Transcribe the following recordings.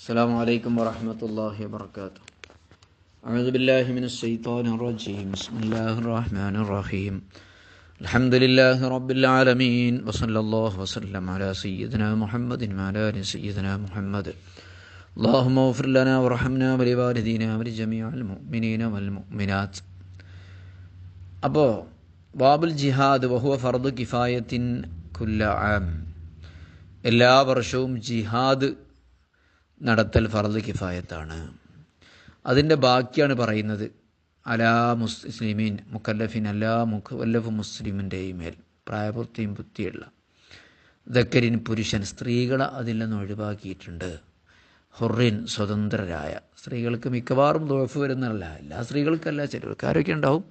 السلام عليكم ورحمة الله وبركاته أعوذ بالله من الشيطان الرجيم بسم الله الرحمن الرحيم الحمد لله رب العالمين وصلى الله وسلم على سيدنا محمد وعلى آل سيدنا محمد اللهم اغفر لنا وارحمنا ولوالدينا ولجميع المؤمنين والمؤمنات അപ്പോൾ ബാബുൽ ജിഹാദ് വഹുവ ഫർദ് കിഫായത്തിൻ കുല്ല ആം എല്ലാ വർഷവും ജിഹാദ് നടത്തൽ ഫർദ് കിഫായത്താണ്. അതിന്റെ ബാക്കിയാണ് പറയുന്നത് അലാ മുസ്ലിമീൻ മുക്കല്ലഫിൻ അല്ലാ മുഖല്ലഫ് മുസ്ലിമിന്റെയും മേൽ പ്രായപൂർത്തിയും ബുദ്ധിയുള്ള ദക്കരിൻ പുരുഷൻ സ്ത്രീകളെ അതിൽ നിന്ന് ഒഴിവാക്കിയിട്ടുണ്ട്. ഹുറിൻ സ്വതന്ത്രരായ സ്ത്രീകൾക്ക് മിക്കവാറും ദോഫ് വരുന്നതല്ല എല്ലാ സ്ത്രീകൾക്കല്ല ചിലർക്ക് ആരോഗ്യം ഉണ്ടാവും.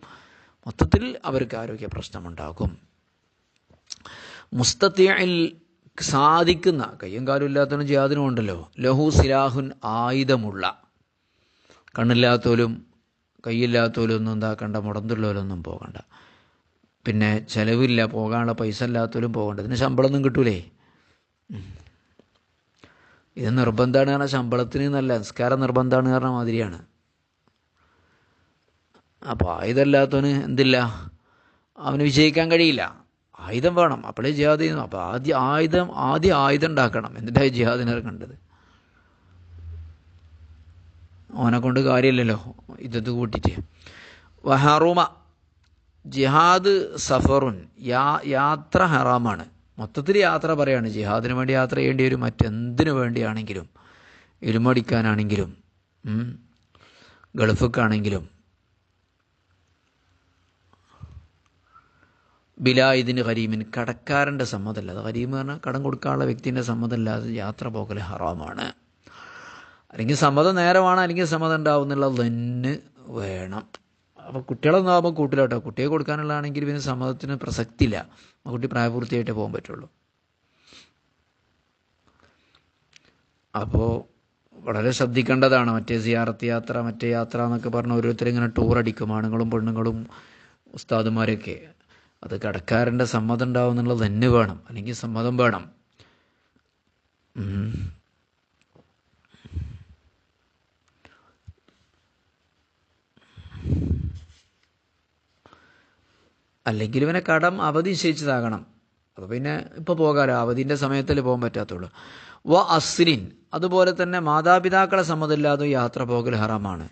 മൊത്തത്തിൽ അവർക്ക് ആരോഗ്യ പ്രശ്നമുണ്ടാകും മുസ്തത്തിയിൽ സാധിക്കുന്ന കയ്യും കാലും ഇല്ലാത്തവനും ജിഹാദിനും ഉണ്ടല്ലോ. ലഹു സിലാഹുൻ ആയുധമുള്ള. കണ്ണില്ലാത്തോലും കൈയില്ലാത്തോലും ഒന്നും എന്താക്കണ്ട മുടന്തുള്ളവരൊന്നും പോകണ്ട. പിന്നെ ചിലവില്ല പോകാനുള്ള പൈസ ഇല്ലാത്തവരും പോകണ്ട. ഇതിന് ശമ്പളമൊന്നും കിട്ടൂലേ? ഇത് നിർബന്ധമാണ് കാരണം ശമ്പളത്തിന് നല്ല നിസ്കാരം നിർബന്ധമാണ് കാരണം മാതിരിയാണ്. അപ്പോൾ ആയുധമില്ലാത്തവന് എന്തില്ല? അവന് വിജയിക്കാൻ കഴിയില്ല. ആയുധം വേണം. അപ്പോഴേ ജിഹാദ് ചെയ്യുന്നു. അപ്പോൾ ആദ്യം ആയുധം ആദ്യം ആയുധം ഉണ്ടാക്കണം. എന്നിട്ടായി ജിഹാദിനെ കണ്ടത്. ഓനെ കൊണ്ട് കാര്യമില്ലല്ലോ. ഇതത് കൂട്ടിയിട്ട് വഹറുമ. ജിഹാദ് സഫറുൻ. യാ യാത്ര ഹറാമാണ്. മൊത്തത്തിൽ യാത്ര പറയാണ്. ജിഹാദിന് വേണ്ടി യാത്ര ചെയ്യേണ്ടി വരും. മറ്റെന്തിനു വേണ്ടിയാണെങ്കിലും. ഇരുമടിക്കാനാണെങ്കിലും ഗൾഫിക്കാണെങ്കിലും. ബിലായിദിന് കരീമിൻ കടക്കാരന്റെ സമ്മതമല്ല. അത് കരീം പറഞ്ഞാൽ കടം കൊടുക്കാനുള്ള വ്യക്തിന്റെ സമ്മതമല്ലാതെ യാത്ര പോകൽ ഹറാമാണ്. അല്ലെങ്കിൽ സമ്മതം നേരമാണ് അല്ലെങ്കിൽ സമ്മതം ഉണ്ടാവുന്നുള്ള തന്നെ വേണം. അപ്പോൾ കുട്ടികളൊന്നും ആകുമ്പോൾ കൂട്ടിലോട്ടോ. കുട്ടിയെ കൊടുക്കാനുള്ളതാണെങ്കിൽ പിന്നെ സമ്മതത്തിന് പ്രസക്തിയില്ല. കുട്ടി പ്രായപൂർത്തിയായിട്ടേ പോകാൻ പറ്റുള്ളൂ. അപ്പോൾ വളരെ ശ്രദ്ധിക്കേണ്ടതാണ്. മറ്റേ സിയാറത്ത് യാത്ര മറ്റേ യാത്ര എന്നൊക്കെ പറഞ്ഞ് ഓരോരുത്തരും ഇങ്ങനെ ടൂർ അടിക്കും. ആണുങ്ങളും പെണ്ണുങ്ങളും ഉസ്താദുമാരൊക്കെ. അത് കടക്കാരന്റെ സമ്മതം ഉണ്ടാവും എന്നുള്ളത് തന്നെ വേണം. അല്ലെങ്കിൽ സമ്മതം വേണം. അല്ലെങ്കിൽ ഇവനെ കടം അവധി നിശ്ചയിച്ചതാകണം അത് പിന്നെ ഇപ്പോൾ പോകാലോ? അവധിന്റെ സമയത്തല്ലേ പോകാൻ പറ്റാത്തുള്ളൂ. വ അസ്രിൻ. അതുപോലെ തന്നെ മാതാപിതാക്കളെ സമ്മതമില്ലാതെ യാത്ര പോകൽ ഹറാമാണ്.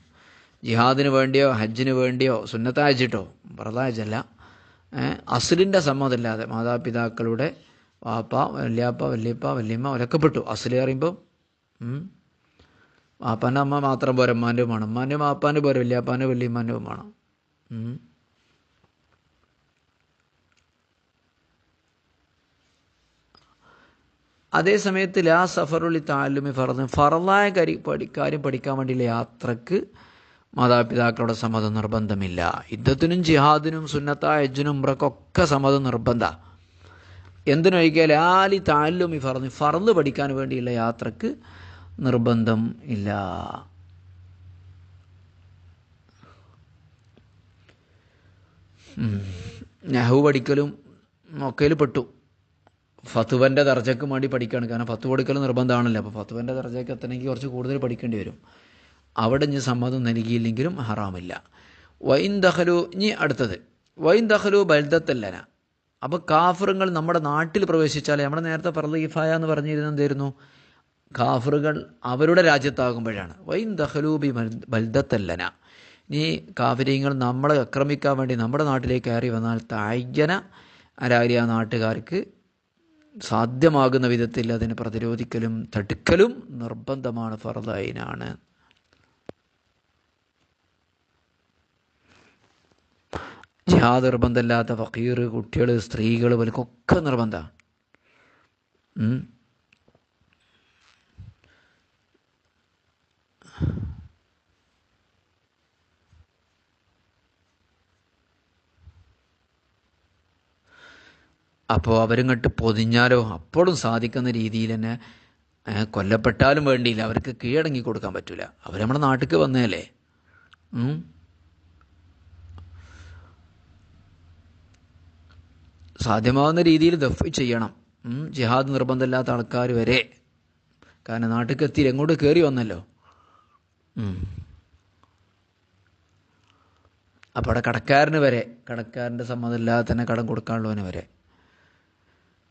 ജിഹാദിന് വേണ്ടിയോ ഹജ്ജിന് വേണ്ടിയോ സുന്നത്തായച്ചിട്ടോ പ്രതായച്ചല്ല അസുലിന്റെ സമ്മതമില്ലാതെ മാതാപിതാക്കളുടെ വാപ്പ വല്യാപ്പ വല്യപ്പ വല്യമ്മ ഒലക്കപ്പെട്ടു അസുൽ പറയുമ്പോൾ വാപ്പാന്റെ അമ്മ മാത്രം പോരെ അമ്മാന്റെ വേണം. അമ്മാന്റെ വാപ്പാന്റെ പോരെ വല്യാപ്പാന്റെ വല്യമ്മാന്റെ വേണം. അതേ സമയത്ത് ലാ സഫറുള്ളി താലുമി ഫറന്ന് ഫറലായ കരി പഠി കാര്യം പഠിക്കാൻ വേണ്ടിയുള്ള യാത്രയ്ക്ക് മാതാപിതാക്കളുടെ സമ്മതം നിർബന്ധമില്ല. യുദ്ധത്തിനും ജിഹാദിനും സുന്നത്തായ ഹജ്ജിനും ഉമ്രക്കൊക്കെ സമ്മതം നിർബന്ധ. എന്തിനൊഴികെ ലാലി താലുമി ഫറന്ന് ഫറന്ന് പഠിക്കാൻ വേണ്ടിയുള്ള യാത്രയ്ക്ക് നിർബന്ധം ഇല്ല. നെഹു പഠിക്കലും ഒക്കെയിൽ പെട്ടു. ഫത്തുവന്റെ ദർജയ്ക്ക് വേണ്ടി പഠിക്കുകയാണ് കാരണം ഫത്തു പഠിക്കലും നിർബന്ധമാണല്ലോ. അപ്പോൾ ഫത്തുവന്റെ ദർജയ്ക്ക് എത്തണമെങ്കിൽ കുറച്ച് കൂടുതൽ പഠിക്കേണ്ടി വരും. അവിടെ ഇനി സമ്മതം നൽകിയില്ലെങ്കിലും ഹറാമില്ല. വൈൻ ദഹലു ഇനി അടുത്തത്. വൈൻ ദഹലു ബൽദത്തല്ലന. അപ്പോൾ കാഫറുകൾ നമ്മുടെ നാട്ടിൽ പ്രവേശിച്ചാൽ നമ്മുടെ നേരത്തെ പറഞ്ഞ എന്ന് പറഞ്ഞിരുന്നത് എന്തായിരുന്നു? കാഫറുകൾ അവരുടെ രാജ്യത്താകുമ്പോഴാണ്. Wine ദഹലു B ബൽദത്തല്ലന. ഇനി കാഫര്യങ്ങൾ നമ്മളെ ആക്രമിക്കാൻ വേണ്ടി നമ്മുടെ നാട്ടിലേക്ക് കയറി വന്നാൽ തായ്യന അരാരിയ നാട്ടുകാർക്ക് സാധ്യമാകുന്ന വിധത്തിൽ അതിനെ പ്രതിരോധിക്കലും തടുക്കലും നിർബന്ധമാണ് ഫർദൈനാണ് ജിഹാദ് നിർബന്ധമില്ലാത്ത ഫക്കീർ കുട്ടികൾ സ്ത്രീകൾ ഇവർക്കൊക്കെ നിർബന്ധമാണ്. അപ്പോൾ അവരിങ്ങോട്ട് പൊതിഞ്ഞാലോ? അപ്പോഴും സാധിക്കുന്ന രീതിയിൽ തന്നെ കൊല്ലപ്പെട്ടാലും വേണ്ടിയില്ല. അവർക്ക് കീഴടങ്ങി കൊടുക്കാൻ പറ്റില്ല അവർ നമ്മുടെ നാട്ടിലേക്ക് വന്നതല്ലേ സാധ്യമാവുന്ന രീതിയിൽ ദഫ് ചെയ്യണം. ജിഹാദ് നിർബന്ധമില്ലാത്ത ആൾക്കാർ വരെ. കാരണം നാട്ടിൽ എത്തി എങ്ങോട്ട് കയറി വന്നല്ലോ. അപ്പോൾ അവിടെ കടക്കാരന് വരെ കടക്കാരന്റെ സമ്മതമില്ലാതെ തന്നെ കടം കൊടുക്കാനുള്ളവന് വരെ.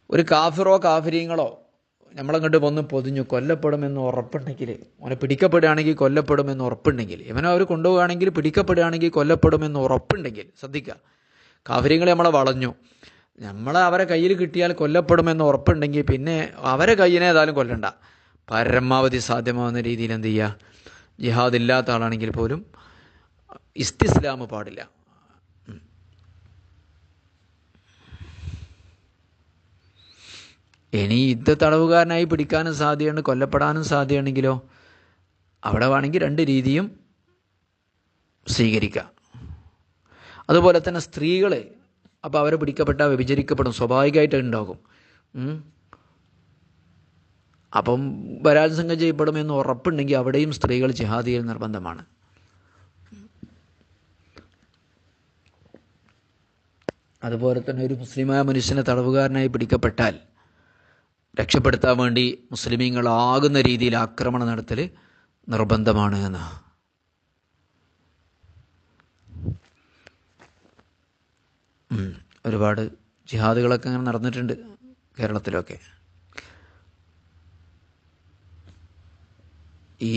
ഒരു കാഫിറോ കാഫിരീങ്ങളോ നമ്മളങ്ങോട്ട് വന്ന് പൊതിഞ്ഞു കൊല്ലപ്പെടുമെന്ന് ഉറപ്പുണ്ടെങ്കിൽ അവനെ പിടിക്കപ്പെടുകയാണെങ്കിൽ കൊല്ലപ്പെടുമെന്ന് ഉറപ്പുണ്ടെങ്കിൽ ഇവനെ അവർ കൊണ്ടുപോവുകയാണെങ്കിൽ പിടിക്കപ്പെടുകയാണെങ്കിൽ കൊല്ലപ്പെടുമെന്ന് ഉറപ്പുണ്ടെങ്കിൽ ശ്രദ്ധിക്കുക. കാഫര്യങ്ങളെ നമ്മളെ വളഞ്ഞു. നമ്മളെ അവരെ കയ്യിൽ കിട്ടിയാൽ കൊല്ലപ്പെടുമെന്ന് ഉറപ്പുണ്ടെങ്കിൽ പിന്നെ അവരെ കയ്യിനെ ഏതായാലും കൊല്ലണ്ട. പരമാവധി സാധ്യമാവുന്ന രീതിയിൽ എന്ത് ചെയ്യുക ജിഹാദ് ഇല്ലാത്ത ആളാണെങ്കിൽ പോലും ഇസ്തിസ്ലാമ് പാടില്ല. ഇനി യുദ്ധ തടവുകാരനായി പിടിക്കാനും സാധ്യതയുണ്ട് കൊല്ലപ്പെടാനും സാധ്യതയുണ്ടെങ്കിലോ അവിടെ വേണമെങ്കിൽ രണ്ട് രീതിയും സ്വീകരിക്കാം. അതുപോലെ തന്നെ സ്ത്രീകൾ അപ്പോൾ അവരെ പിടിക്കപ്പെട്ടാൽ വ്യഭിചരിക്കപ്പെടും. സ്വാഭാവികമായിട്ട് ഉണ്ടാകും. അപ്പം ബലാത്സംഗം ചെയ്യപ്പെടുമെന്ന് ഉറപ്പുണ്ടെങ്കിൽ അവിടെയും സ്ത്രീകൾ ജിഹാദിയിൽ നിർബന്ധമാണ്. അതുപോലെ തന്നെ ഒരു മുസ്ലിമായ മനുഷ്യനെ തടവുകാരനായി പിടിക്കപ്പെട്ടാൽ രക്ഷപ്പെടുത്താൻ വേണ്ടി മുസ്ലിമീങ്ങളാകുന്ന രീതിയിൽ ആക്രമണം നടത്തൽ നിർബന്ധമാണ് എന്ന് ഒരുപാട് ജിഹാദുകളൊക്കെ അങ്ങനെ നടന്നിട്ടുണ്ട് കേരളത്തിലൊക്കെ. ഈ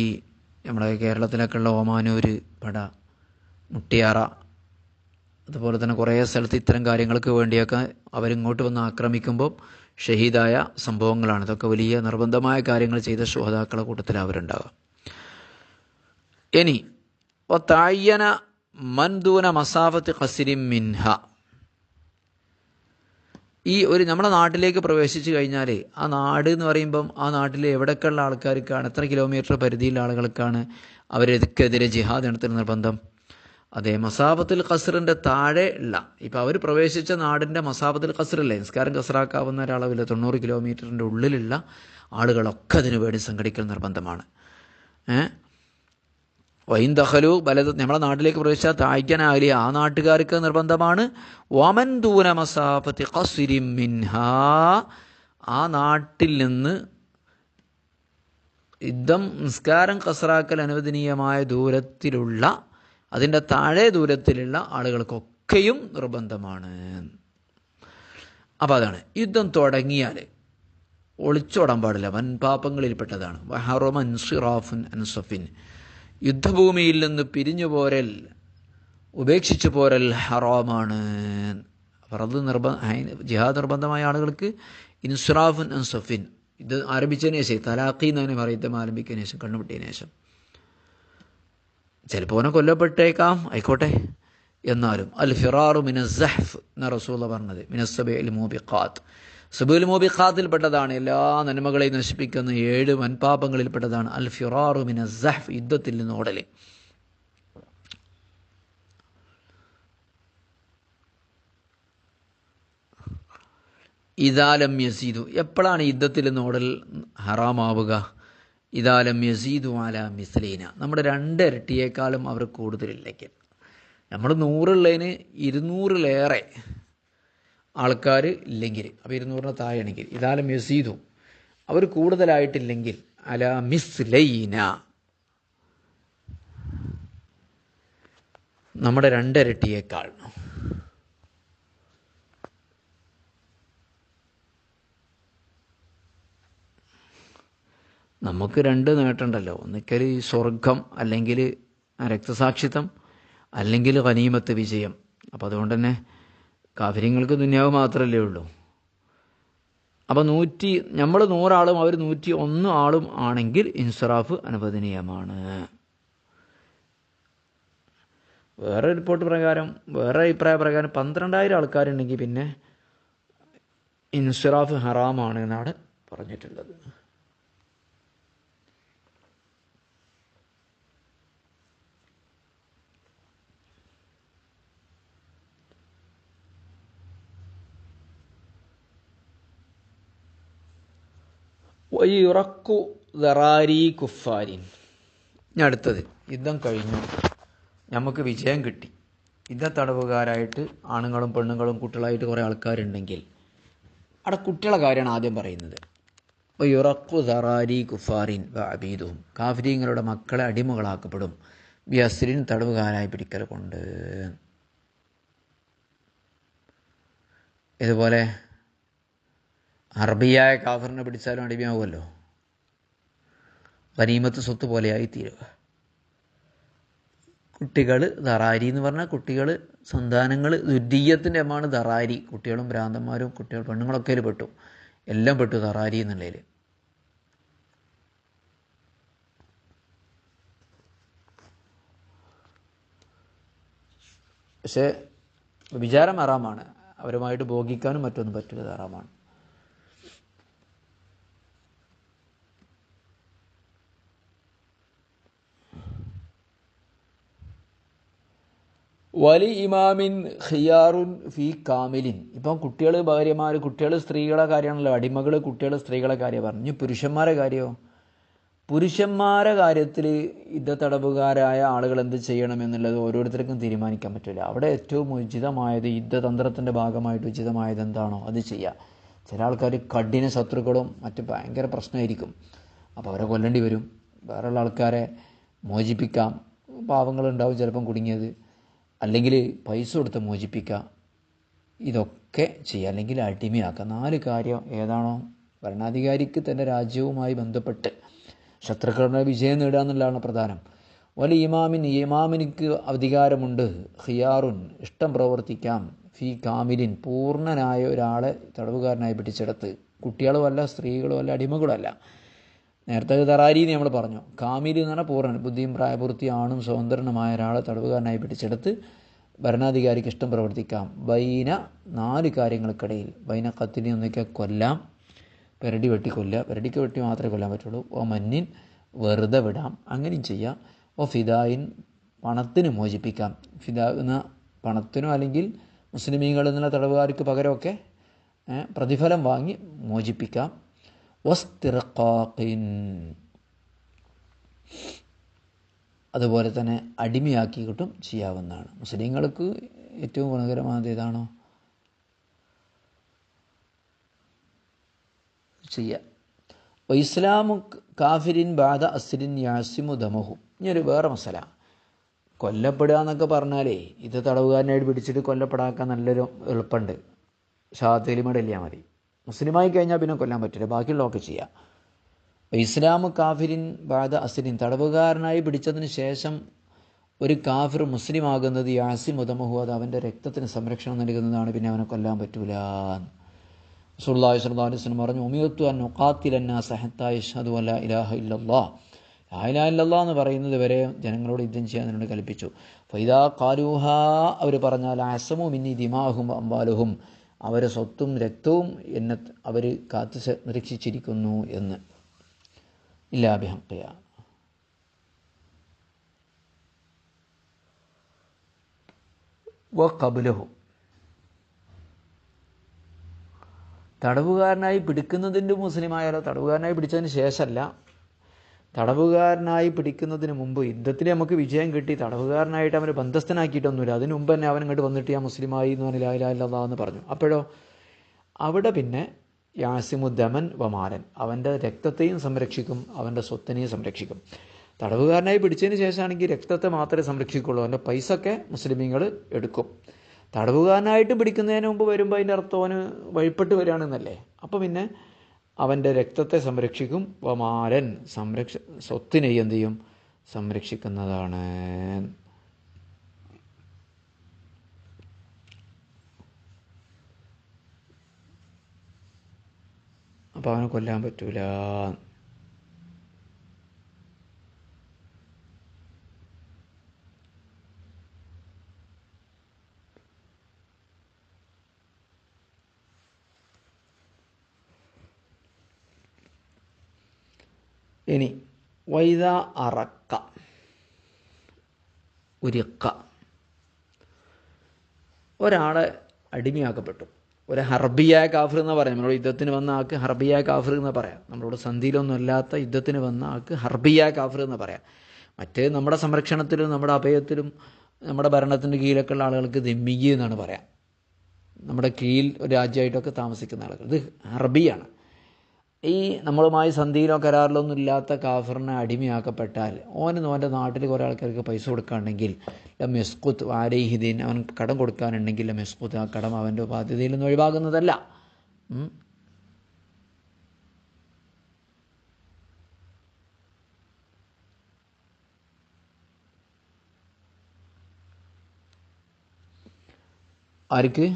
നമ്മുടെ കേരളത്തിലൊക്കെ ഉള്ള ഓമാനൂര് പട മുട്ടിയാറ അതുപോലെ തന്നെ കുറേ സ്ഥലത്ത് ഇത്തരം കാര്യങ്ങൾക്ക് വേണ്ടിയൊക്കെ അവരിങ്ങോട്ട് വന്ന് ആക്രമിക്കുമ്പോൾ ഷഹീദായ സംഭവങ്ങളാണ്. ഇതൊക്കെ വലിയ നിർബന്ധമായ കാര്യങ്ങൾ ചെയ്ത ശോതാക്കളെ കൂട്ടത്തിൽ അവരുണ്ടാകാം ഇനി തായ്യന മൻദൂന മസാഫത്ത് ഹസിരി മിൻഹ. ഈ ഒരു നമ്മുടെ നാട്ടിലേക്ക് പ്രവേശിച്ചു കഴിഞ്ഞാൽ ആ നാട് എന്ന് പറയുമ്പം ആ നാട്ടിൽ എവിടെക്കുള്ള ആൾക്കാർക്കാണ് എത്ര കിലോമീറ്റർ പരിധിയിലുള്ള ആളുകൾക്കാണ് അവരെതിക്കെതിരെ ജിഹാദ് നടത്തുന്ന നിർബന്ധം? അതേ മസാബത്തുൽ ഖസറിന്റെ താഴെ ഉള്ള ഇപ്പം അവർ പ്രവേശിച്ച നാടിന്റെ മസാബത്തുൽ ഖസറല്ലേ? നിസ്കാരം ഖസറാക്കാവുന്ന ഒരളവിൽ തൊണ്ണൂറ് കിലോമീറ്ററിന്റെ ഉള്ളിലുള്ള ആളുകളൊക്കെ അതിനു വേണ്ടി സംഘടിക്കൽ നിർബന്ധമാണ്. വൈൻ ദഹലു നമ്മളെ നാട്ടിലേക്ക് പ്രവേശിച്ചാൽ തായ്ക്കനാകലി ആ നാട്ടുകാർക്ക് നിർബന്ധമാണ്. വമൻ ദൂന മസാഫത്തി ഖസിരിം മിൻഹ. ആ നാട്ടിൽ നിന്ന് യുദ്ധം നിസ്കാരം കസറാക്കൽ അനുവദനീയമായ ദൂരത്തിലുള്ള അതിന്റെ താഴെ ദൂരത്തിലുള്ള ആളുകൾക്കൊക്കെയും നിർബന്ധമാണ്. അപ്പോൾ അതാണ്. യുദ്ധം തുടങ്ങിയാൽ ഒളിച്ചോടാൻ പാടില്ല. വൻപാപങ്ങളിൽപ്പെട്ടതാണ്. വഹറുമൻ സിറാഫുൻ അൻസഫിൻ. യുദ്ധഭൂമിയിൽ നിന്ന് പിരിഞ്ഞു പോരൽ ഉപേക്ഷിച്ചു പോരൽ ഹറാമാണ്. ഫറദ് നിർബന്ധ ജിഹാദ് നിർബന്ധമായ ആളുകൾക്ക് ഇൻസുറാഫുൻ അൻസഫിൻ ഇത് ആരംഭിച്ചതിന് ശേഷം തലാഖി എന്നതിനെ പറയുദ്ധം പറയും ആരംഭിക്കുന്നതിന് ശേഷം കണ്ണുപിട്ടിയതിന് ശേഷം. ചിലപ്പോൾ അവനെ കൊല്ലപ്പെട്ടേക്കാം ആയിക്കോട്ടെ. എന്നാലും അൽ ഫിറാറു മിന സഹഫ് എന്ന റസൂല പറഞ്ഞത് മിനസ്സബെ അൽ മോബിഖാത്ത്. സബുൽ മോബിഖാത്തിൽപ്പെട്ടതാണ് എല്ലാ നന്മകളെയും നശിപ്പിക്കുന്ന ഏഴ് വൻപാപങ്ങളിൽപ്പെട്ടതാണ്. അൽ ഫിറാറു മിന സഹഫ് യുദ്ധത്തിൽ നിന്ന് ഓടൽ. ഇതാലം യസീദു. എപ്പോഴാണ് യുദ്ധത്തിൽ നിന്ന് ഓടൽ ഹറാമാവുക? ഇതാലം യസീദു ആല മിസ്ലീന. നമ്മുടെ രണ്ട് ഇരട്ടിയേക്കാളും അവർ കൂടുതലില്ലെങ്കിൽ നമ്മൾ നൂറുള്ളതിന് ഇരുന്നൂറിലേറെ ആൾക്കാർ ഇല്ലെങ്കിൽ. അപ്പോൾ ഇരുന്നൂറിന് താഴെയാണെങ്കിൽ. ഇതാലും യസീദു അവർ കൂടുതലായിട്ടില്ലെങ്കിൽ അല മിസ് ലൈന നമ്മുടെ രണ്ടരട്ടിയേക്കാൾ. നമുക്ക് രണ്ട് നേട്ടമുണ്ടല്ലോ ഒന്നിക്കൽ സ്വർഗം അല്ലെങ്കിൽ രക്തസാക്ഷിത്വം അല്ലെങ്കിൽ വനീമത്ത് വിജയം. അപ്പോൾ അതുകൊണ്ട് തന്നെ കാഫര്യങ്ങൾക്ക് ദുന്യാവ് മാത്രമല്ലേ ഉള്ളൂ. അപ്പോൾ നൂറ്റി നമ്മൾ നൂറാളും അവർ നൂറ്റി ഒന്ന് ആളും ആണെങ്കിൽ ഇൻസറാഫ് അനുവദനീയമാണ്. വേറെ റിപ്പോർട്ട് പ്രകാരം വേറെ അഭിപ്രായ പ്രകാരം പന്ത്രണ്ടായിരം ആൾക്കാരുണ്ടെങ്കിൽ പിന്നെ ഇൻസറാഫ് ഹറാമാണ് എന്നാണ് പറഞ്ഞിട്ടുള്ളത്. വയുറക്കു ദറാരി കുഫാരിൻ. ഇനി അടുത്തത്. യുദ്ധം കഴിഞ്ഞു. നമുക്ക് വിജയം കിട്ടി. യുദ്ധ തടവുകാരായിട്ട് ആണുങ്ങളും പെണ്ണുങ്ങളും കുട്ടികളായിട്ട് കുറേ ആൾക്കാരുണ്ടെങ്കിൽ അവിടെ കുട്ടികളെ കാര്യമാണ് ആദ്യം പറയുന്നത്. യുറക്കു സറാരി കുഫാരിൻ അബീദും കാഫിരീങ്ങളുടെ മക്കളെ അടിമകളാക്കപ്പെടും. വ്യസ്രിൻ തടവുകാരായി പിടിക്കൽ കൊണ്ട്. ഇതുപോലെ അറബിയായ കാഫറിനെ പിടിച്ചാലും അടിമയാവുമല്ലോ. വനീമത്ത് സ്വത്ത് പോലെയായി തീരുക കുട്ടികൾ ദറാരി എന്ന് പറഞ്ഞാൽ കുട്ടികൾ സന്താനങ്ങൾ ദുരീയത്തിന്റെ അമ്മാണ് ദറാരി. കുട്ടികളും ഭ്രാന്തന്മാരും കുട്ടികൾ പെണ്ണുങ്ങളൊക്കെ അതിൽ പെട്ടു. എല്ലാം പെട്ടു ദറാരി എന്നുള്ളതിൽ. പക്ഷേ വിചാരം അറാമാണ് അവരുമായിട്ട് ഭോഗിക്കാനും മറ്റൊന്നും പറ്റില്ല. ഹറാമാണ്. വലി ഇമാമിൻ ഖിയാറുൻ ഫി കാമിലിൻ. ഇപ്പം കുട്ടികൾ ഭാര്യമാർ കുട്ടികൾ സ്ത്രീകളെ കാര്യമാണല്ലോ. അടിമകൾ കുട്ടികൾ സ്ത്രീകളെ കാര്യം പറഞ്ഞു. പുരുഷന്മാരെ കാര്യമോ പുരുഷന്മാരെ കാര്യത്തിൽ യുദ്ധത്തടവുകാരായ ആളുകൾ എന്ത് ചെയ്യണം എന്നുള്ളത് ഓരോരുത്തർക്കും തീരുമാനിക്കാൻ പറ്റില്ല. അവിടെ ഏറ്റവും ഉചിതമായത് യുദ്ധതന്ത്രത്തിന്റെ ഭാഗമായിട്ട് ഉചിതമായത് എന്താണോ? അത് ചെയ്യുക ചില ആൾക്കാർ കഠിന ശത്രുക്കളും മറ്റ് ഭയങ്കര പ്രശ്നമായിരിക്കും. അപ്പോൾ അവരെ കൊല്ലേണ്ടി വരും. വേറെയുള്ള ആൾക്കാരെ മോചിപ്പിക്കാം. പാവങ്ങളുണ്ടാവും ചിലപ്പം കുടുങ്ങിയത്. അല്ലെങ്കിൽ പൈസ കൊടുത്ത് മോചിപ്പിക്കുക ഇതൊക്കെ ചെയ്യുക അല്ലെങ്കിൽ അടിമയാക്കുക. നാല് കാര്യം ഏതാണോ ഭരണാധികാരിക്ക് തന്റെ രാജ്യവുമായി ബന്ധപ്പെട്ട് ശത്രുക്കളുടെ വിജയം നേടുക എന്നുള്ളതാണ് പ്രധാനം. വലി ഇമാമിന് ഇമാമിനിക്ക് അധികാരമുണ്ട്. ഹിയാറുൻ ഇഷ്ടം പ്രവർത്തിക്കാം. ഫി കാമിലിൻ പൂർണനായ ഒരാളെ തടവുകാരനായി പിടിച്ചെടുത്ത്. കുട്ടികളുമല്ല സ്ത്രീകളുമല്ല അടിമകളുമല്ല നേരത്തെ തറാരി നമ്മൾ പറഞ്ഞു. കാമിരി എന്ന് പറഞ്ഞാൽ പൂർണൻ. ബുദ്ധിയും പ്രായപൂർത്തി ആണും സ്വതന്ത്രനുമായ ഒരാളെ തടവുകാരനായി പിടിച്ചെടുത്ത് ഭരണാധികാരിക്ക് ഇഷ്ടം പ്രവർത്തിക്കാം. ബൈന നാല് കാര്യങ്ങൾക്കിടയിൽ. ബൈന കത്തിനി ഒന്നൊക്കെ കൊല്ലാം. പെരടി വെട്ടി കൊല്ലുക. പെരടിക്ക് വെട്ടി മാത്രമേ കൊല്ലാൻ പറ്റുള്ളൂ. ഓ മഞ്ഞിൻ വെറുതെ വിടാം. അങ്ങനെയും ചെയ്യാം. ഓ ഫിദായിൻ പണത്തിന് മോചിപ്പിക്കാം. ഫിദാ എന്ന പണത്തിനോ അല്ലെങ്കിൽ മുസ്ലിമീങ്ങളിൽ നിന്നുള്ള തടവുകാർക്ക് പകരമൊക്കെ പ്രതിഫലം വാങ്ങി മോചിപ്പിക്കാം. വസ്തിറക്കാക്കിൻ അതുപോലെ തന്നെ അടിമയാക്കി കിട്ടും ചെയ്യാവുന്നതാണ്. മുസ്ലിങ്ങൾക്ക് ഏറ്റവും ഗുണകരമായത് ഏതാണോ? ചെയ്യുക ഇസ്ലാമു കാഫിരിൻ ബാദ അസ്രിൻ യാസിമു ദമഹു. ഇനിയൊരു വേറെ മസല. കൊല്ലപ്പെടുക എന്നൊക്കെ പറഞ്ഞാലേ ഇത് തടവുകാരനായിട്ട് പിടിച്ചിട്ട് കൊല്ലപ്പെടാക്കാൻ നല്ലൊരു എളുപ്പമുണ്ട്. ഷാത്തേലിമടല്ല മതി. മുസ്ലിമായി കഴിഞ്ഞാൽ പിന്നെ കൊല്ലാൻ പറ്റില്ല. ബാക്കിയുള്ളതൊക്കെ ചെയ്യാം. ഇസ്ലാം കാഫിരിൻ ബാദ അസ്രിൻ തടവുകാരനായി പിടിച്ചതിന് ശേഷം ഒരു കാഫിർ മുസ്ലിം ആകുന്നത് യാസി മുതമഹു അത് അവന്റെ രക്തത്തിന് സംരക്ഷണം നൽകുന്നതാണ്. പിന്നെ അവനെ കൊല്ലാൻ പറ്റൂല. സുല്ലാഹി സ്വലം പറഞ്ഞു ഉമിയത്തു അൻ നുഖാത്തിലന്ന സഹത്തായി ഷഹദു അല്ല ഇലാഹ ഇല്ലല്ലാ. ലായിലാ ഇല്ലല്ലാ എന്ന് പറയുന്നത് വരെ ജനങ്ങളോട് യുദ്ധം ചെയ്യാൻ എന്നോട് കൽപ്പിച്ചു. ഫൈദാ കാലൂഹ അവർ പറഞ്ഞാൽ അസമു മിന്നി ദിമാഹും അമ്പാലുഹും അവരെ സ്വത്തും രക്തവും എന്നെ അവർ കാത്തു നിരീക്ഷിച്ചിരിക്കുന്നു എന്ന്. ഇല്ലാഭിഹക്കയ വ കബുലഹു തടവുകാരനായി പിടിക്കുന്നതിന്റെ മുസ്ലിമായാലോ തടവുകാരനായി പിടിച്ചതിന് ശേഷമല്ല തടവുകാരനായി പിടിക്കുന്നതിന് മുമ്പ് യുദ്ധത്തിൽ നമുക്ക് വിജയം കിട്ടി. തടവുകാരനായിട്ട് അവനെ ബന്ധസ്ഥനാക്കിയിട്ടൊന്നുമില്ല. അതിനു മുമ്പ് തന്നെ അവൻ ഇങ്ങോട്ട് വന്നിട്ട് ഞാൻ മുസ്ലിമായി എന്ന് പറഞ്ഞാൽ ലായിലാ എന്ന് പറഞ്ഞു. അപ്പോഴോ അവിടെ പിന്നെ യാസിമുദ്ദമൻ വമാലൻ അവന്റെ രക്തത്തെയും സംരക്ഷിക്കും അവന്റെ സ്വത്തിനെയും സംരക്ഷിക്കും. തടവുകാരനായി പിടിച്ചതിന് ശേഷമാണെങ്കിൽ രക്തത്തെ മാത്രമേ സംരക്ഷിക്കുള്ളൂ. അവന്റെ പൈസ ഒക്കെ മുസ്ലിമീങ്ങൾ എടുക്കും. തടവുകാരനായിട്ട് പിടിക്കുന്നതിന് മുമ്പ് വരുമ്പോൾ അതിന്റെ അർത്ഥം അവന് വഴിപ്പെട്ട് വരികയാണെന്നല്ലേ? അപ്പോൾ പിന്നെ അവന്റെ രക്തത്തെ സംരക്ഷിക്കും. വമാരൻ സംരക്ഷ സ്വത്തിനെ എന്ത് ചെയ്യും? സംരക്ഷിക്കുന്നതാണ്. അപ്പോൾ അവനെ കൊല്ലാൻ പറ്റൂല. ഇനി വൈദ അറക്ക. ഉരുക്ക. ഒരാളെ അടിമയാക്കപ്പെട്ടു. ഒരു ഹർബിയായ കാഫർ എന്ന് പറയാം. നമ്മളോട് യുദ്ധത്തിന് വന്ന ആൾക്ക് ഹർബിയായ കാഫർ എന്ന് പറയാം. നമ്മളോട് സന്ധിയിലൊന്നും അല്ലാത്ത യുദ്ധത്തിന് വന്ന ആൾക്ക് ഹർബിയായ കാഫർ എന്ന് പറയാം. മറ്റേ നമ്മുടെ സംരക്ഷണത്തിലും നമ്മുടെ അഭയത്തിലും നമ്മുടെ ഭരണത്തിന്റെ കീഴിലൊക്കെ ഉള്ള ആളുകൾക്ക് ദിമ്മിഗി എന്നാണ് പറയാം. നമ്മുടെ കീഴിൽ ഒരു രാജ്യമായിട്ടൊക്കെ താമസിക്കുന്ന ആളുകൾ. ഇത് ഹർബിയാണ്. ഈ നമ്മളുമായി സന്ധിയിലോ കരാറിലോ ഒന്നും ഇല്ലാത്ത കാഫറിനെ അടിമയാക്കപ്പെട്ടാൽ ഓന് ഓന്റെ നാട്ടിൽ കുറേ ആൾക്കാർക്ക് പൈസ കൊടുക്കുകയാണെങ്കിൽ മെസ്കുത്ത് ആരേഹിദീൻ അവൻ കടം കൊടുക്കാനുണ്ടെങ്കിൽ മെസ്കുത്ത് ആ കടം അവന്റെ ബാധ്യതയിൽ നിന്ന് ഒഴിവാകുന്നതല്ല. ആർക്ക്?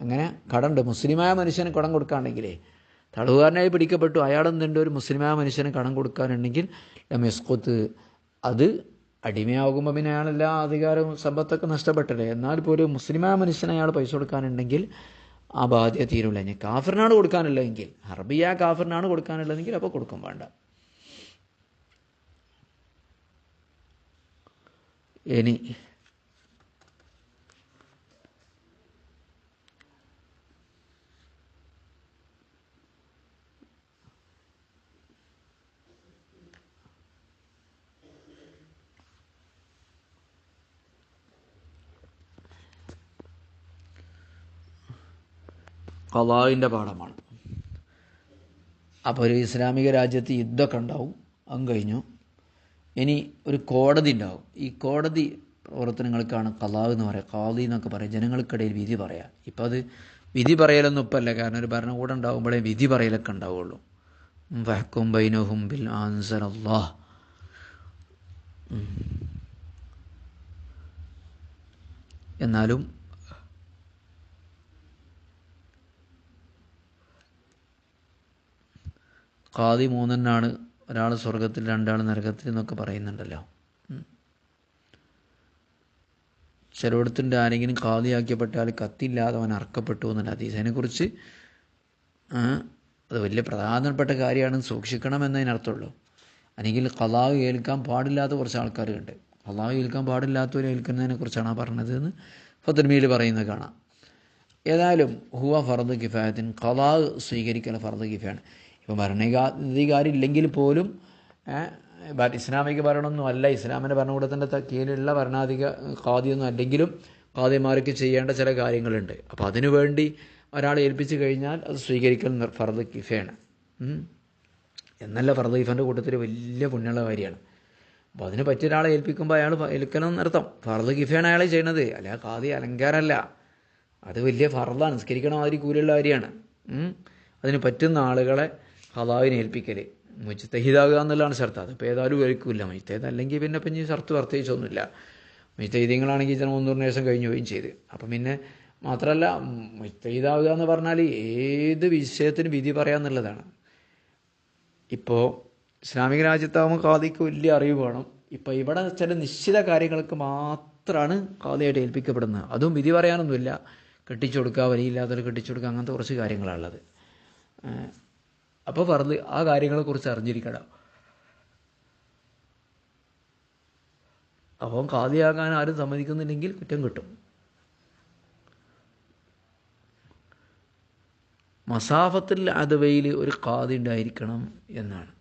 അങ്ങനെ കടമുണ്ട് മുസ്ലിമായ മനുഷ്യന് കടം കൊടുക്കുകയാണെങ്കിലേ തടവുകാരനായി പിടിക്കപ്പെട്ടു. അയാളെന്തുണ്ട് ഒരു മുസ്ലിമായ മനുഷ്യന് കടം കൊടുക്കാനുണ്ടെങ്കിൽ മെസ്കൊത്ത് അത് അടിമയാകുമ്പോൾ പിന്നെ അയാൾ എല്ലാ അധികാരവും സമ്പത്തൊക്കെ നഷ്ടപ്പെട്ടല്ലേ? എന്നാൽ ഒരു മുസ്ലിമായ മനുഷ്യന് അയാൾ പൈസ കൊടുക്കാനുണ്ടെങ്കിൽ ആ ബാധ്യത തീരുമില്ല ഇനി കാഫറിനാണ് കൊടുക്കാനുള്ളതെങ്കിൽ അറബിയ കാഫറിനാണ് കൊടുക്കാനുള്ളതെങ്കിൽ അപ്പോൾ കൊടുക്കും വേണ്ട. ഇനി ഖലാവിന്റെ പാഠമാണ്. അപ്പോൾ ഒരു ഇസ്ലാമിക രാജ്യത്ത് യുദ്ധമൊക്കെ ഉണ്ടാവും. അതും കഴിഞ്ഞു. ഇനി ഒരു കോടതി ഉണ്ടാവും. ഈ കോടതി പ്രവർത്തനങ്ങൾക്കാണ് കലാവ് എന്ന് പറയുക. കാതി എന്നൊക്കെ പറയാം. ജനങ്ങൾക്കിടയിൽ വിധി പറയാം. ഇപ്പം അത് വിധി പറയലൊന്നും ഇപ്പമല്ല കാരണം ഒരു ഭരണകൂടം ഉണ്ടാകുമ്പോഴേ വിധി പറയലൊക്കെ ഉണ്ടാവുള്ളൂ. വഹക്കും ബൈനഹും ബിൽ ആൻസർ അള്ളാഹ് എന്നാലും ഖാദി മൂന്നെണ്ണാണ് ഒരാൾ സ്വർഗത്തിൽ രണ്ടാൾ നരകത്തിൽ എന്നൊക്കെ പറയുന്നുണ്ടല്ലോ. ചിലയിടത്തിന്റെ ആരെങ്കിലും ഖാദിയാക്കിയപ്പെട്ടാൽ കത്തില്ലാതെ അവൻ അർക്കപ്പെട്ടു എന്നുള്ള ഹദീസ്. അതിനെക്കുറിച്ച് അത് വലിയ പ്രധാനപ്പെട്ട കാര്യമാണ് സൂക്ഷിക്കണം എന്നതിനർത്ഥമുള്ളൂ. അല്ലെങ്കിൽ കലാവ് ഏൽക്കാൻ പാടില്ലാത്ത കുറച്ച് ആൾക്കാരുണ്ട്. കലാവ് ഏൽക്കാൻ പാടില്ലാത്തവരെ ഏൽക്കുന്നതിനെ കുറിച്ചാണ് പറഞ്ഞത് എന്ന് ഫത്തുർമിയിൽ പറയുന്നത് കാണാം. ഏതായാലും ഹുവ ഫർദ് കിഫായത്തിൻ. കലാവ് സ്വീകരിക്കൽ ഫർദ് കിഫയാണ്. ഇപ്പോൾ ഭരണാധികാരില്ലെങ്കിൽ പോലും ഇസ്ലാമിക ഭരണമൊന്നും അല്ല. ഇസ്ലാമിന്റെ ഭരണകൂടത്തിന്റെ കീഴിലുള്ള ഭരണാധിക ഖാദിയൊന്നും അല്ലെങ്കിലും ഖാദിമാർക്ക് ചെയ്യേണ്ട ചില കാര്യങ്ങളുണ്ട്. അപ്പോൾ അതിനു വേണ്ടി ഒരാളെ ഏൽപ്പിച്ചു കഴിഞ്ഞാൽ അത് സ്വീകരിക്കൽ ഫർദ് കിഫയാണ്. എന്നല്ല ഫർദ് കിഫന്റെ കൂട്ടത്തിൽ വലിയ പുണ്യമുള്ള കാര്യമാണ്. അപ്പോൾ അതിന് പറ്റിയ ഒരാളെ ഏൽപ്പിക്കുമ്പോൾ അയാൾ ഏൽക്കണം എന്നർത്ഥം. ഫർദ് കിഫയാണ് അയാൾ ചെയ്യണത്. അല്ല ഖാദി അലങ്കാരമല്ല. അത് വലിയ ഫർദാണ്. നിസ്കരിക്കണ മാതിരി കൂലിയുള്ള കാര്യമാണ്. അതിന് പറ്റുന്ന ആളുകളെ ഖലാവിനെ ഏൽപ്പിക്കൽ മുജ്തഹിദാകുക എന്നുള്ളതാണ് ഷർത്ത്. അതിപ്പോൾ ഏതായാലും ഏൽക്കില്ല മുജ്തഹിദ് അല്ലെങ്കിൽ പിന്നെ പിന്നെ ഷർത്ത് പ്രത്യേകിച്ചൊന്നുമില്ല. മുജ്തഹിദീങ്ങളാണെങ്കിൽ ചില മുന്നൂറിന് ശേഷം കഴിഞ്ഞു പോവുകയും ചെയ്ത്. അപ്പം പിന്നെ മാത്രമല്ല മുജ്തഹിദാകുക എന്ന് പറഞ്ഞാൽ ഏത് വിഷയത്തിന് വിധി പറയാമെന്നുള്ളതാണ് ഇപ്പോൾ ഇസ്ലാമിക രാജ്യത്താകുമ്പോൾ ഖാദിക്ക് വലിയ അറിവ് വേണം. ഇപ്പോൾ ഇവിടെ ചില നിശ്ചിത കാര്യങ്ങൾക്ക് മാത്രമാണ് ഖാദിയായിട്ട് ഏൽപ്പിക്കപ്പെടുന്നത്. അതും വിധി പറയാനൊന്നുമില്ല. കെട്ടിച്ചു കൊടുക്കുക വരിയില്ലാത്തവർ കെട്ടിച്ചു കൊടുക്കുക അങ്ങനത്തെ കുറച്ച് കാര്യങ്ങളാണുള്ളത് അപ്പോൾ പറഞ്ഞ് ആ കാര്യങ്ങളെക്കുറിച്ച് അറിഞ്ഞിരിക്കണം. അപ്പം ഖാദിയാകാൻ ആരും സമ്മതിക്കുന്നില്ലെങ്കിൽ കുറ്റം കിട്ടും. മസാഫത്തിൽ അതവയിൽ ഒരു ഖാദി ഉണ്ടായിരിക്കണം എന്നാണ്.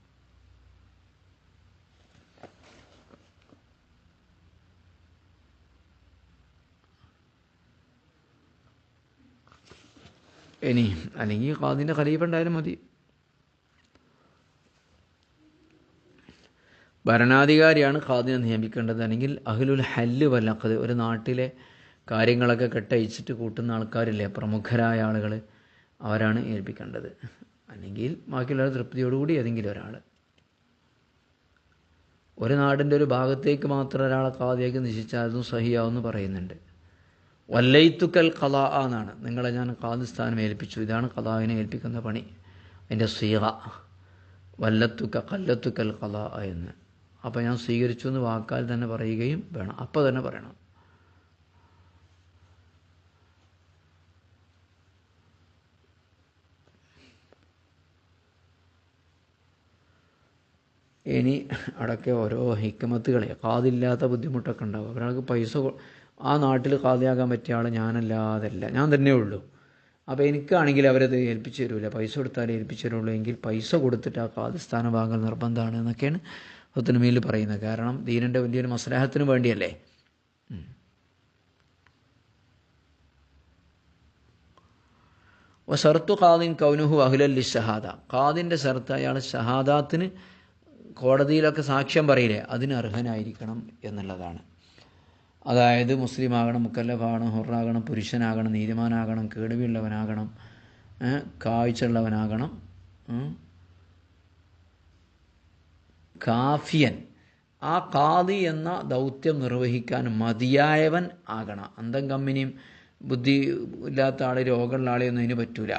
ഇനി അല്ലെങ്കിൽ ഖാദിന്റെ ഖലീഫ ഉണ്ടായാലും മതി. ഭരണാധികാരിയാണ് ഖാദിനെ നിയമിക്കേണ്ടത്. അല്ലെങ്കിൽ അഹ്ലുൽ ഹല്ല് വല്ലക്കത് ഒരു നാട്ടിലെ കാര്യങ്ങളൊക്കെ കെട്ടയച്ചിട്ട് കൂട്ടുന്ന ആൾക്കാരില്ലേ പ്രമുഖരായ ആളുകൾ അവരാണ് ഏൽപ്പിക്കേണ്ടത്. അല്ലെങ്കിൽ ബാക്കിയുള്ളവർ തൃപ്തിയോടുകൂടി ഏതെങ്കിലും ഒരാൾ ഒരു നാടിന്റെ ഒരു ഭാഗത്തേക്ക് മാത്രം ഒരാളെ ഖാദിയാക്കി നിശ്ചയിച്ചാൽ അതും സഹിയാവെന്ന് പറയുന്നുണ്ട്. വല്ലയിത്തുക്കൽ കഥ എന്നാണ്. നിങ്ങളെ ഞാൻ ഖാദി സ്ഥാനം ഏൽപ്പിച്ചു. ഇതാണ് കലാവിനെ ഏൽപ്പിക്കുന്ന പണി. അതിന്റെ സീറ വല്ലത്തുക്ക കല്ലത്തുക്കൽ കഥ എന്ന്. അപ്പോൾ ഞാൻ സ്വീകരിച്ചു എന്ന് വാക്കാൽ തന്നെ പറയുകയും വേണം. അപ്പോൾ തന്നെ പറയണം. ഇനി അടക്കെ ഓരോ ഹിക്കമത്തുകളെ കാതില്ലാത്ത ബുദ്ധിമുട്ടൊക്കെ ഉണ്ടാവും. ഒരാൾക്ക് പൈസ ആ നാട്ടിൽ കാതിയാകാൻ പറ്റിയ ആൾ ഞാനല്ലാതല്ല. ഞാൻ തന്നെ ഉള്ളൂ. അപ്പോൾ എനിക്കാണെങ്കിൽ അവരത് ഏൽപ്പിച്ചു തരൂല. പൈസ കൊടുത്താലേ ഏൽപ്പിച്ചു തരുള്ളൂ. എങ്കിൽ പൈസ കൊടുത്തിട്ട് ആ കാതിസ്ഥാന ഭാഗങ്ങൾ നിർബന്ധമാണ് എന്നൊക്കെയാണ് ഒത്തുനമയിൽ പറയുന്നത്. കാരണം ദീനന്റെ വലിയൊരു മസ്ലാഹത്തിന് വേണ്ടിയല്ലേ? ഷർത്തു ഖാദിൻ കൗനുഹു അഹുലല്ലി ഷഹാദ ഖാദിന്റെ ഷർത്ത് അയാൾ ഷഹാദാത്തിന് കോടതിയിലൊക്കെ സാക്ഷ്യം പറയില്ലേ? അതിന് അർഹനായിരിക്കണം എന്നുള്ളതാണ്. അതായത് മുസ്ലിം ആകണം മുക്കല്ലഫാകണം ഹുറാകണം പുരുഷനാകണം നീതിമാനാകണം കേടുവിയുള്ളവനാകണം കാഴ്ചയുള്ളവനാകണം കാഫിയൻ. ആ കാതി എന്ന ദൗത്യം നിർവഹിക്കാൻ മതിയായവൻ ആകണം. അന്തം കമ്പനിയും ബുദ്ധി ഇല്ലാത്ത ആൾ രോഗമുള്ള ആളെയൊന്നും അതിന് പറ്റൂല.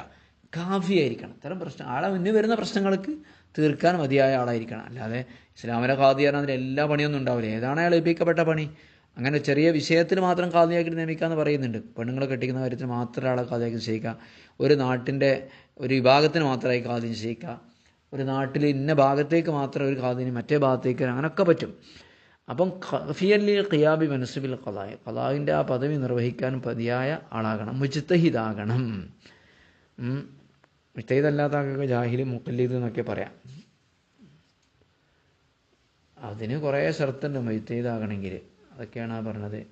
കാഫിയായിരിക്കണം ഇത്തരം പ്രശ്നം ആളെ മുന്നിൽ വരുന്ന പ്രശ്നങ്ങൾക്ക് തീർക്കാൻ മതിയായ ആളായിരിക്കണം. അല്ലാതെ ഇസ്ലാമിലെ കാതി പറഞ്ഞാൽ അതിൽ എല്ലാ പണിയൊന്നും ഉണ്ടാവില്ല. ഏതാണ് അയാൾ ഏൽപ്പിക്കപ്പെട്ട പണി? അങ്ങനെ ചെറിയ വിഷയത്തിൽ മാത്രം കാതിയാക്കി നിയമിക്കാമെന്ന് പറയുന്നുണ്ട്. പെണ്ണുങ്ങളെ കെട്ടിക്കുന്ന കാര്യത്തിൽ മാത്രം ആളെ കാതിയാക്കി നിശ്ചയിക്കുക. ഒരു നാട്ടിന്റെ ഒരു വിഭാഗത്തിന് മാത്രമായി കാതി നിശ്ചയിക്കുക. ഒരു നാട്ടിൽ ഇന്ന ഭാഗത്തേക്ക് മാത്രം ഒരു കാതിന് മറ്റേ ഭാഗത്തേക്ക് അങ്ങനെയൊക്കെ പറ്റും. അപ്പം ഖഫിയല്ലി ഖിയാബി മനസ്സുബിൽ കലായ കലാവിന്റെ ആ പദവി നിർവഹിക്കാൻ പതിയായ ആളാകണം മുജിത്തഹിദാകണം മുജിത്തഹിദല്ലാത്ത ആൾക്കൊക്കെ ജാഹിലി മുക്കല്ലീദ് എന്നൊക്കെ പറയാം. അതിന് കുറേ ഷർത്തുണ്ട് മുജിത്തഹിദാകണമെങ്കിൽ അതൊക്കെയാണ് ആ പറഞ്ഞത്.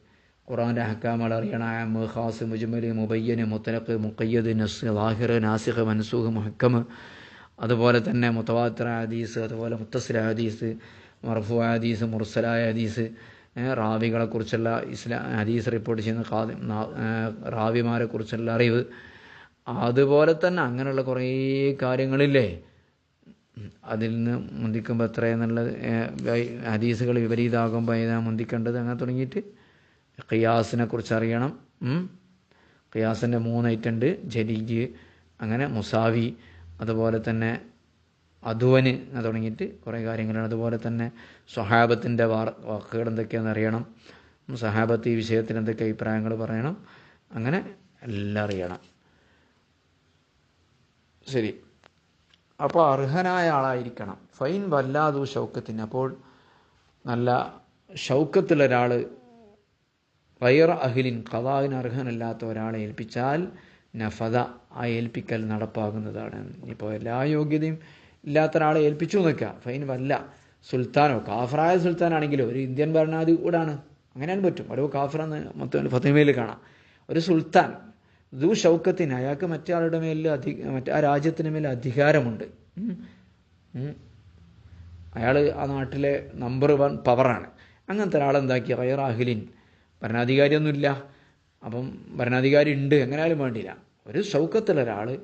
ഖുറാന്റെ ഹക്കാമൾ അറിയണം മുഹാസ് മുജ്മൽ മുബയ്യന് മുത്തലക്ക് മുക്കയ്യദ് നസ് ലാഹിർ നാസിഖ് മൻസൂഖ് മുഹക്കമ് അതുപോലെ തന്നെ മുത്തവാത്ര ഹദീസ് അതുപോലെ മുത്തസില ഹദീസ് മർഫു ഹദീസ് മുർസലായ ഹദീസ് റാവികളെക്കുറിച്ചുള്ള ഇസ്ലാ ഹദീസ് റിപ്പോർട്ട് ചെയ്യുന്ന ഖാദി റാവിമാരെ കുറിച്ചുള്ള അറിവ്. അതുപോലെ തന്നെ അങ്ങനെയുള്ള കുറേ കാര്യങ്ങളില്ലേ? അതിൽ നിന്ന് മുന്തിക്കുമ്പോൾ എത്രയെന്നുള്ളത് ഹദീസുകൾ വിപരീതമാകുമ്പോൾ ഏതാണ് മുന്തിക്കേണ്ടത് അങ്ങനെ തുടങ്ങിയിട്ട് ഖിയാസിനെ കുറിച്ച് അറിയണം. ഖിയാസിന്റെ മൂന്ന് ഐറ്റം ഉണ്ട് ജലീജ് അങ്ങനെ മുസാവി അതുപോലെ തന്നെ അധുവന് തുടങ്ങിയിട്ട് കുറേ കാര്യങ്ങളാണ് അതുപോലെ തന്നെ സ്വഹാബത്തിന്റെ വാക്കുകൾ എന്തൊക്കെയാണെന്ന് അറിയണം. സഹാബത്ത് ഈ വിഷയത്തിൽ എന്തൊക്കെ അഭിപ്രായങ്ങൾ പറയണം. അങ്ങനെ എല്ലാം അറിയണം. ശരി. അപ്പോൾ അർഹനായ ആളായിരിക്കണം. ഫൈൻ വല്ലാതു ഷൗക്കത്തിന് അപ്പോൾ നല്ല ഷൗക്കത്തിലൊരാൾ വയർ അഹിലിൻ കഥാവിന് അർഹനല്ലാത്ത ഒരാളെ ഏൽപ്പിച്ചാൽ നഫത ആ ഏൽപ്പിക്കൽ നടപ്പാകുന്നതാണ്. ഇപ്പോൾ എല്ലാ യോഗ്യതയും ഇല്ലാത്ത ഒരാളെ ഏൽപ്പിച്ചു നിൽക്കുക ഫൈൻ വല്ല സുൽത്താനോ കാഫറായ സുൽത്താനാണെങ്കിലും ഒരു ഇന്ത്യൻ ഭരണാധികൂടാണ് അങ്ങനെയാണ് പറ്റും. ഓരോ കാഫറെന്ന് മൊത്തം ഫത്തിമയിൽ കാണാം. ഒരു സുൽത്താൻ ദു ഷൗക്കത്തിന് അയാൾക്ക് മറ്റേ മേലിൽ അധി മറ്റേ ആ രാജ്യത്തിന് മേൽ അധികാരമുണ്ട്. അയാൾ ആ നാട്ടിലെ നമ്പർ വൺ പവറാണ്. അങ്ങനത്തെ ഒരാളെന്താക്കി? റയറാഹിലിൻ ഭരണാധികാരിയൊന്നുമില്ല. അപ്പം ഭരണാധികാരി ഉണ്ട് എങ്ങനെയാലും വേണ്ടിയില്ല. ഒരു ഒരാൾ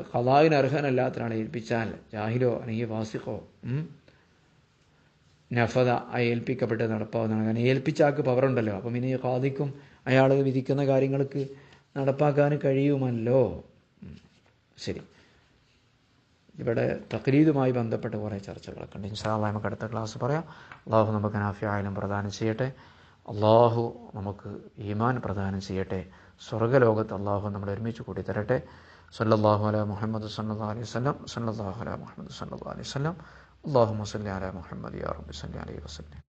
കഥാവിന് അർഹനല്ലാത്ത ഒരാളെ ഏൽപ്പിച്ചാൽ ജാഹിലോ അല്ലെങ്കിൽ വാസിഖോ നഫത ആ ഏൽപ്പിക്കപ്പെട്ട് നടപ്പാവുന്നതാണ് കാരണം ഏൽപ്പിച്ച ആൾക്ക് പവറുണ്ടല്ലോ അപ്പം ഇനി ഖാദിക്കും അയാൾ വിധിക്കുന്ന കാര്യങ്ങൾക്ക് നടപ്പാക്കാൻ കഴിയുമല്ലോ. ശരി. ഇവിടെ തക്രീതുമായി ബന്ധപ്പെട്ട് കുറേ ചർച്ചകളൊക്കെ ഉണ്ട്. ഇൻഷാല്ല നമുക്ക് അടുത്ത ക്ലാസ് പറയാം. അള്ളാഹു നമുക്ക് നാഫിയായാലും പ്രദാനം ചെയ്യട്ടെ. അള്ളാഹു നമുക്ക് ഈമാൻ പ്രദാനം ചെയ്യട്ടെ. സ്വർഗലോകത്ത് അള്ളാഹു നമ്മൾ ഒരുമിച്ച് കൂടി തരട്ടെ സല്ലാഹു അല മുഹമ്മദ് സല്ലാ അലൈഹി വസല്ലം സല്ലാഹു അല മുഹമ്മദ് സല്ലാ അലൈഹി വസല്ലം. അള്ളാഹു മസല്ലി അല മുഹമ്മദ് യാ റബ്ബി സല്ലി അലൈഹി വസല്ലം.